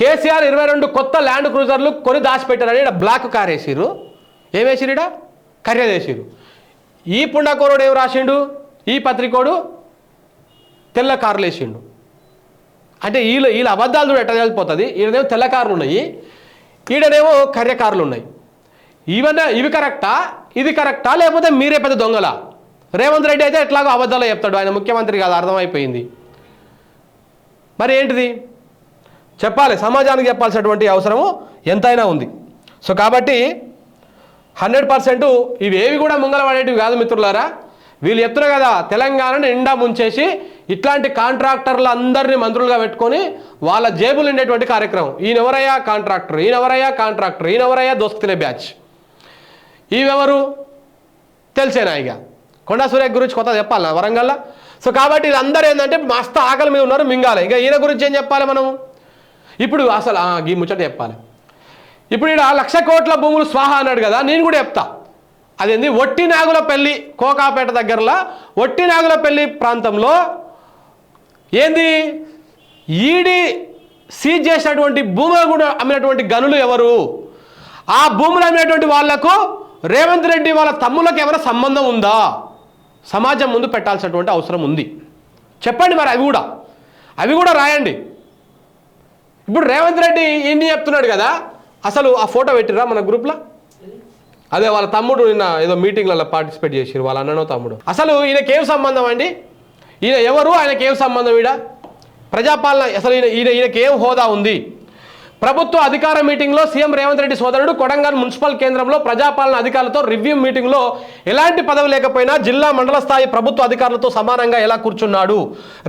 కేసీఆర్ ఇరవై రెండు కొత్త ల్యాండ్ క్రూజర్లు కొని దాచిపెట్టారని ఇక్కడ బ్లాక్ కార్ వేసిర్రు ఏం వేసిరు ఇక్కడ కర్రెది ఈ పుండకోరుడు ఏం రాసిండు? ఈ పత్రికోడు తెల్ల కార్లు వేసిండు. అంటే వీళ్ళు వీళ్ళ అబద్ధాలు చూడ ఎట్లా తెలిపోతుంది? ఈడనేమో తెల్ల కార్లు ఉన్నాయి. ఈడనేమో కర్రె కార్లు ఉన్నాయి. ఇవన్నీ ఇవి కరెక్టా? ఇది కరెక్టా? లేకపోతే మీరే పెద్ద దొంగలా? రేవంత్ రెడ్డి అయితే ఎట్లాగో అబద్ధాలు చెప్తాడు. ఆయన ముఖ్యమంత్రి కాదు అర్థమైపోయింది. మరి ఏంటిది? చెప్పాలి సమాజానికి చెప్పాల్సినటువంటి అవసరము ఎంతైనా ఉంది. సో కాబట్టి హండ్రెడ్ పర్సెంట్ ఇవి ఏవి కూడా ముంగల కాదు మిత్రులారా. వీళ్ళు చెప్తున్నారు కదా తెలంగాణను నిండా ముంచేసి ఇట్లాంటి కాంట్రాక్టర్లు అందరినీ మంత్రులుగా పెట్టుకొని వాళ్ళ జేబులు ఉండేటువంటి కార్యక్రమం. ఈయనెవరయ్యా కాంట్రాక్టర్. ఈయనెవరయ్యా కాంట్రాక్టర్. ఈయనెవరయ్యా దోస్తులే బ్యాచ్. ఈవెవరు? తెలిసేనా ఇక? కొండా సూర్య గురించి కొత్త చెప్పాలనా వరంగల్లో? సో కాబట్టి ఇది అందరూ ఏంటంటే మస్తు ఆకలి మీద ఉన్నారు మింగాలి. ఇక ఈయన గురించి ఏం చెప్పాలి మనము ఇప్పుడు అసలు గీ ఈ ముచ్చట చెప్పాలి. ఇప్పుడు ఈడ లక్ష కోట్ల భూములు స్వాహా అన్నాడు కదా నేను కూడా చెప్తా. అదేంది? ఒట్టి నాగులపల్లి కోకాపేట దగ్గరలో ఒట్టి నాగులపల్లి ప్రాంతంలో ఏంది? ఈడి సీజ్ చేసినటువంటి భూములు కూడా అమ్మినటువంటి గనులు ఎవరు? ఆ భూములు అమ్మినటువంటి వాళ్ళకు రేవంత్ రెడ్డి వాళ్ళ తమ్ములకు ఎవరైనా సంబంధం ఉందా? సమాజం ముందు పెట్టాల్సినటువంటి అవసరం ఉంది. చెప్పండి మరి అవి కూడా. అవి కూడా రాయండి. ఇప్పుడు రేవంత్ రెడ్డి ఏంటి చెప్తున్నాడు కదా అసలు ఆ ఫోటో పెట్టిరా మన గ్రూప్లో అదే వాళ్ళ తమ్ముడు నిన్న ఏదో మీటింగ్లలో పార్టిసిపేట్ చేసిరు వాళ్ళ అన్ననో తమ్ముడు. అసలు ఈయనకేం సంబంధం అండి? ఈయన ఎవరు? ఆయనకేం సంబంధం ఈడ? ప్రజాపాలన అసలు ఈయన ఈయన ఈయనకేం హోదా ఉంది? ప్రభుత్వ అధికార మీటింగ్లో సీఎం రేవంత్ రెడ్డి సోదరుడు కొడంగల్ మున్సిపల్ కేంద్రంలో ప్రజాపాలన అధికారులతో రివ్యూ మీటింగ్లో ఎలాంటి పదవి లేకపోయినా జిల్లా మండల స్థాయి ప్రభుత్వ అధికారులతో సమానంగా ఎలా కూర్చున్నాడు?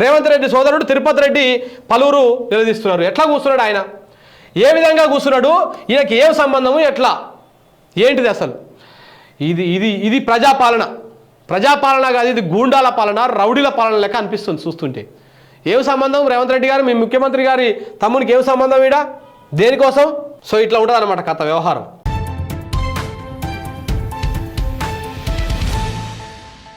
రేవంత్ రెడ్డి సోదరుడు తిరుపతి రెడ్డి పలువురు నిలదీస్తున్నారు. ఎట్లా కూర్చున్నాడు ఆయన? ఏ విధంగా కూర్చున్నాడు? ఈయనకి ఏం సంబంధము? ఎట్లా? ఏంటిది అసలు? ఇది ఇది ఇది ప్రజాపాలన. ప్రజాపాలన కాదు ఇది గూండాల పాలన రౌడీల పాలన లెక్క అనిపిస్తుంది చూస్తుంటే. ఏం సంబంధం రేవంత్ రెడ్డి గారు? మీ ముఖ్యమంత్రి గారి తమ్మునికి ఏం సంబంధం ఈడా? దేనికోసం? సో ఇట్లా ఉంటుంది అనమాట కథ వ్యవహారం.